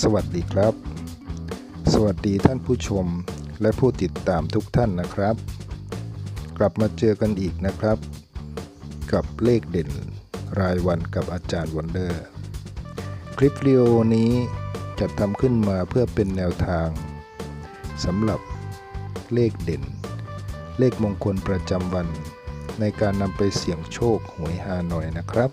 สวัสดีครับ สวัสดีท่านผู้ชมและผู้ติดตามทุกท่านนะครับ กลับมาเจอกันอีกนะครับ กับเลขเด่นรายวันกับอาจารย์วันเดอร์ คลิปวิดีโอนี้จัดทำขึ้นมาเพื่อเป็นแนวทางสำหรับเลขเด่น เลขมงคลประจำวัน ในการนำไปเสี่ยงโชคหวยฮานอยนะครับ